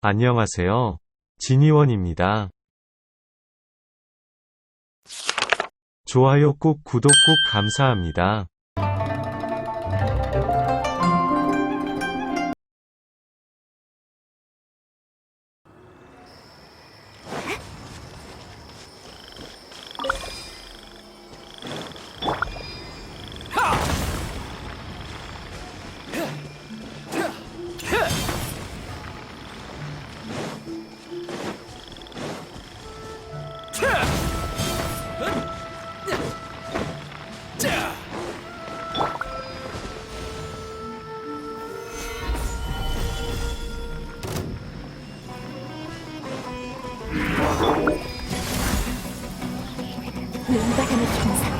안녕하세요. 진이원입니다. 좋아요 꾹 구독 꾹 감사합니다. 눈바람의 형상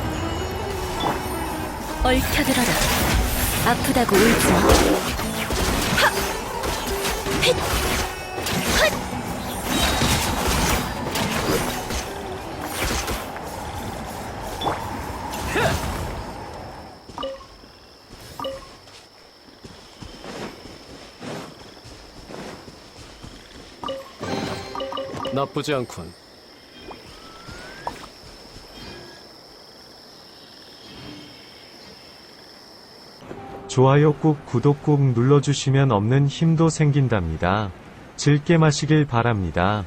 얽혀들어라 아프다고 울지 마 하! 헷! 헛! 나쁘지 않군. 좋아요 꾹 구독 꾹 눌러주시면 없는 힘도 생긴답니다. 즐게 마시길 바랍니다.